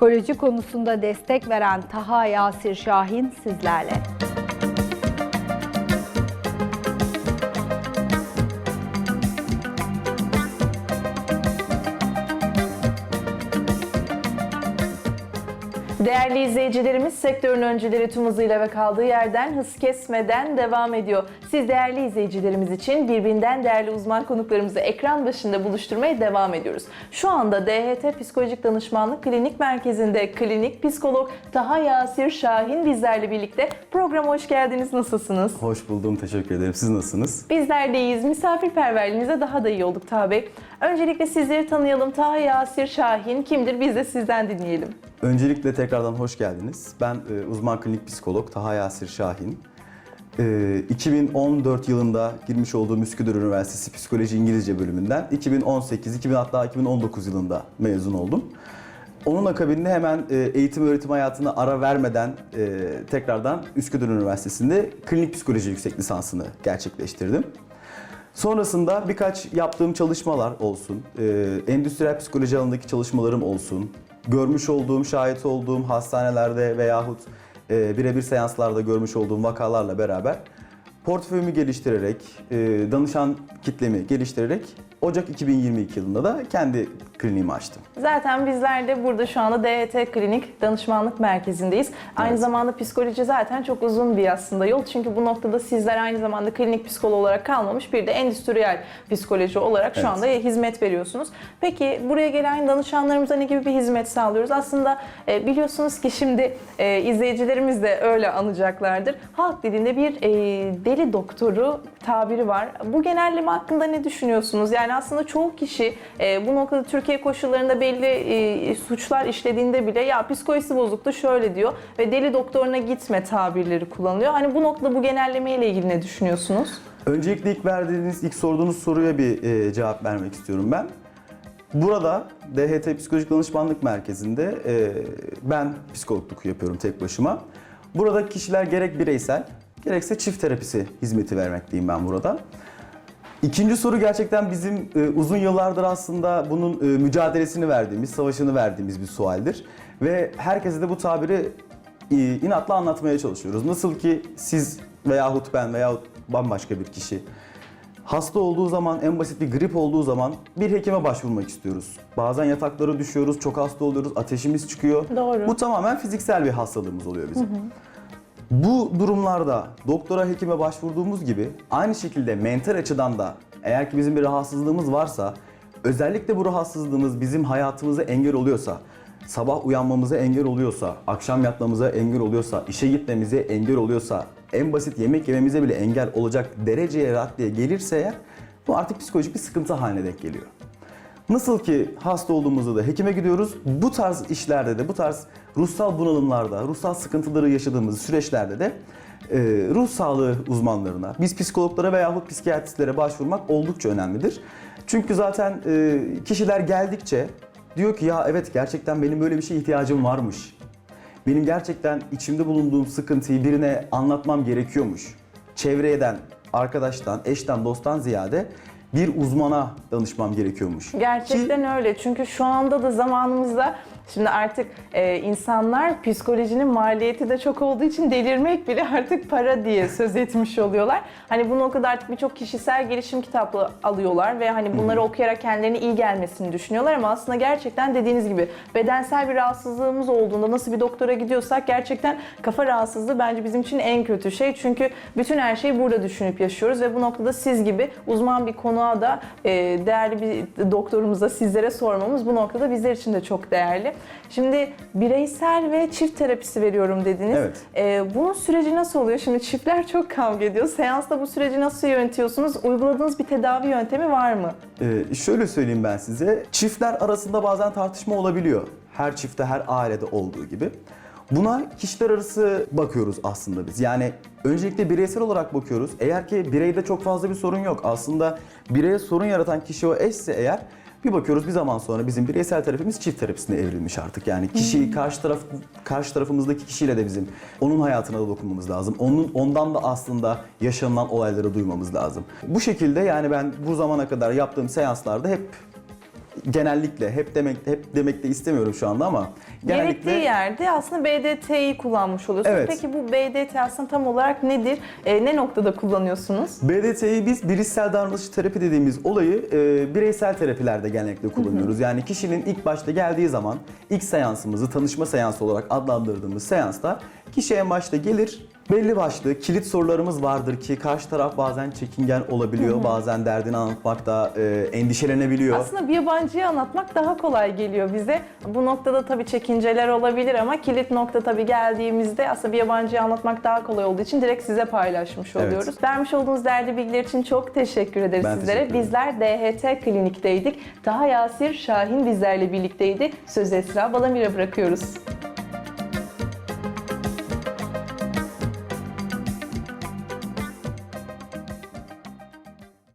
Psikoloji konusunda destek veren Taha Yasir Şahin sizlerle. Değerli izleyicilerimiz sektörün öncüleri tüm hızıyla ve kaldığı yerden hız kesmeden devam ediyor. Siz değerli izleyicilerimiz için birbirinden değerli uzman konuklarımızı ekran başında buluşturmaya devam ediyoruz. Şu anda DHT Psikolojik Danışmanlık Klinik Merkezi'nde klinik psikolog Taha Yasir Şahin bizlerle birlikte. Programa hoş geldiniz. Nasılsınız? Hoş buldum, teşekkür ederim. Siz nasılsınız? Bizler de iyiyiz. Misafirperverliğinize daha da iyi olduk Taha Bey. Öncelikle sizleri tanıyalım. Taha Yasir Şahin kimdir? Biz de sizden dinleyelim. Öncelikle tekrardan hoş geldiniz. Ben e, uzman klinik psikolog Taha Yasir Şahin. E, 2014 yılında girmiş olduğum Üsküdar Üniversitesi Psikoloji İngilizce bölümünden 2018, 2000 hatta 2019 yılında mezun oldum. Onun akabinde hemen e, eğitim öğretim hayatına ara vermeden e, tekrardan Üsküdar Üniversitesi'nde klinik psikoloji yüksek lisansını gerçekleştirdim. Sonrasında birkaç yaptığım çalışmalar olsun, e, endüstriyel psikoloji alanındaki çalışmalarım olsun, görmüş olduğum, şahit olduğum hastanelerde veyahut e, birebir seanslarda görmüş olduğum vakalarla beraber portföyümü geliştirerek, e, danışan kitlemi geliştirerek Ocak 2022 yılında da kendi kliniğimi açtım. Zaten bizler de burada şu anda DHT Klinik Danışmanlık Merkezi'ndeyiz. Aynı zamanda psikoloji zaten çok uzun bir aslında yol. Çünkü bu noktada sizler aynı zamanda klinik psikolog olarak kalmamış bir de endüstriyel psikoloji olarak şu Evet. anda hizmet veriyorsunuz. Peki buraya gelen danışanlarımıza ne gibi bir hizmet sağlıyoruz? Aslında e, biliyorsunuz ki şimdi e, izleyicilerimiz de öyle anacaklardır. Halk dilinde bir e, deli doktoru tabiri var. Bu genelleme hakkında ne düşünüyorsunuz? Yani aslında çoğu kişi e, bu noktada Türkiye koşullarında belli e, suçlar işlediğinde bile ya psikolojisi bozuktu şöyle diyor ve deli doktoruna gitme tabirleri kullanılıyor. Hani bu noktada bu genelleme ile ilgili ne düşünüyorsunuz? Öncelikle ilk verdiğiniz, ilk sorduğunuz soruya bir e, cevap vermek istiyorum ben. Burada DHT Psikolojik Danışmanlık Merkezi'nde e, ben psikologluk yapıyorum tek başıma. Burada kişiler gerek bireysel, gerekse çift terapisi hizmeti vermekteyim ben burada. İkinci soru gerçekten bizim e, uzun yıllardır aslında bunun e, mücadelesini verdiğimiz, savaşını verdiğimiz bir sualdir. Ve herkese de bu tabiri e, inatla anlatmaya çalışıyoruz. Nasıl ki siz veyahut ben veyahut bambaşka bir kişi hasta olduğu zaman, en basit bir grip olduğu zaman bir hekime başvurmak istiyoruz. Bazen yataklara düşüyoruz, çok hasta oluyoruz, ateşimiz çıkıyor. Doğru. Bu tamamen fiziksel bir hastalığımız oluyor bizim. Bu durumlarda doktora, hekime başvurduğumuz gibi aynı şekilde mental açıdan da eğer ki bizim bir rahatsızlığımız varsa özellikle bu rahatsızlığımız bizim hayatımıza engel oluyorsa, sabah uyanmamıza engel oluyorsa, akşam yatmamıza engel oluyorsa, işe gitmemize engel oluyorsa, en basit yemek yememize bile engel olacak dereceye raddeye gelirse eğer bu artık psikolojik bir sıkıntı haline denk geliyor. Nasıl ki hasta olduğumuzda da hekime gidiyoruz. Bu tarz işlerde de, bu tarz ruhsal bunalımlarda, ruhsal sıkıntıları yaşadığımız süreçlerde de e, ruh sağlığı uzmanlarına, biz psikologlara veyahut psikiyatristlere başvurmak oldukça önemlidir. Çünkü zaten e, kişiler geldikçe diyor ki ya evet gerçekten benim böyle bir şeye ihtiyacım varmış. Benim gerçekten içimde bulunduğum sıkıntıyı birine anlatmam gerekiyormuş. Çevreden, arkadaştan, eşten, dosttan ziyade bir uzmana danışmam gerekiyormuş. Ki- Gerçekten öyle. Çünkü şu anda da zamanımızda şimdi artık e, insanlar psikolojinin maliyeti de çok olduğu için delirmek bile artık para diye söz etmiş oluyorlar. Hani bu noktada artık birçok kişisel gelişim kitapları alıyorlar ve hani bunları okuyarak kendilerine iyi gelmesini düşünüyorlar ama aslında gerçekten dediğiniz gibi bedensel bir rahatsızlığımız olduğunda nasıl bir doktora gidiyorsak gerçekten kafa rahatsızlığı bence bizim için en kötü şey. Çünkü bütün her şeyi burada düşünüp yaşıyoruz ve bu noktada siz gibi uzman bir konuğa da e, değerli bir doktorumuza sizlere sormamız bu noktada bizler için de çok değerli. Şimdi bireysel ve çift terapisi veriyorum dediniz. Evet. E, bunun süreci nasıl oluyor? Şimdi çiftler çok kavga ediyor. Seansta bu süreci nasıl yönetiyorsunuz? Uyguladığınız bir tedavi yöntemi var mı? Ee, şöyle söyleyeyim ben size. Çiftler arasında bazen tartışma olabiliyor. Her çifte, her ailede olduğu gibi. Buna kişiler arası bakıyoruz aslında biz. Yani öncelikle bireysel olarak bakıyoruz. Eğer ki bireyde çok fazla bir sorun yok. Aslında bireye sorun yaratan kişi o eşse eğer bir bakıyoruz bir zaman sonra bizim bireysel terapimiz çift terapisine evrilmiş artık. Yani kişi karşı taraf karşı tarafımızdaki kişiyle de bizim onun hayatına da dokunmamız lazım. Onun ondan da aslında yaşanılan olayları duymamız lazım. Bu şekilde yani ben bu zamana kadar yaptığım seanslarda hep genellikle hep demek hep demek de istemiyorum şu anda ama Gerektiği yerde aslında BDT'yi kullanmış oluyorsunuz. Evet. Peki bu BDT aslında tam olarak nedir? E, ne noktada kullanıyorsunuz? BDT'yi biz bilişsel davranış terapi dediğimiz olayı e, bireysel terapilerde genellikle kullanıyoruz. Yani kişinin ilk başta geldiği zaman ilk seansımızı tanışma seansı olarak adlandırdığımız seansta kişi en başta gelir. Belli başlı kilit sorularımız vardır ki karşı taraf bazen çekingen olabiliyor, bazen derdini anlatmakta e, endişelenebiliyor. Aslında bir yabancıya anlatmak daha kolay geliyor bize. Bu noktada tabii çekinceler olabilir ama kilit nokta tabii geldiğimizde aslında bir yabancıya anlatmak daha kolay olduğu için direkt size paylaşmış Evet. oluyoruz. Vermiş olduğunuz değerli bilgiler için çok teşekkür ederiz Ben sizlere. teşekkür ederim. Bizler DHT klinikteydik. Taha Yasir Şahin bizlerle birlikteydi. Sözü Esra Balamir'e bırakıyoruz.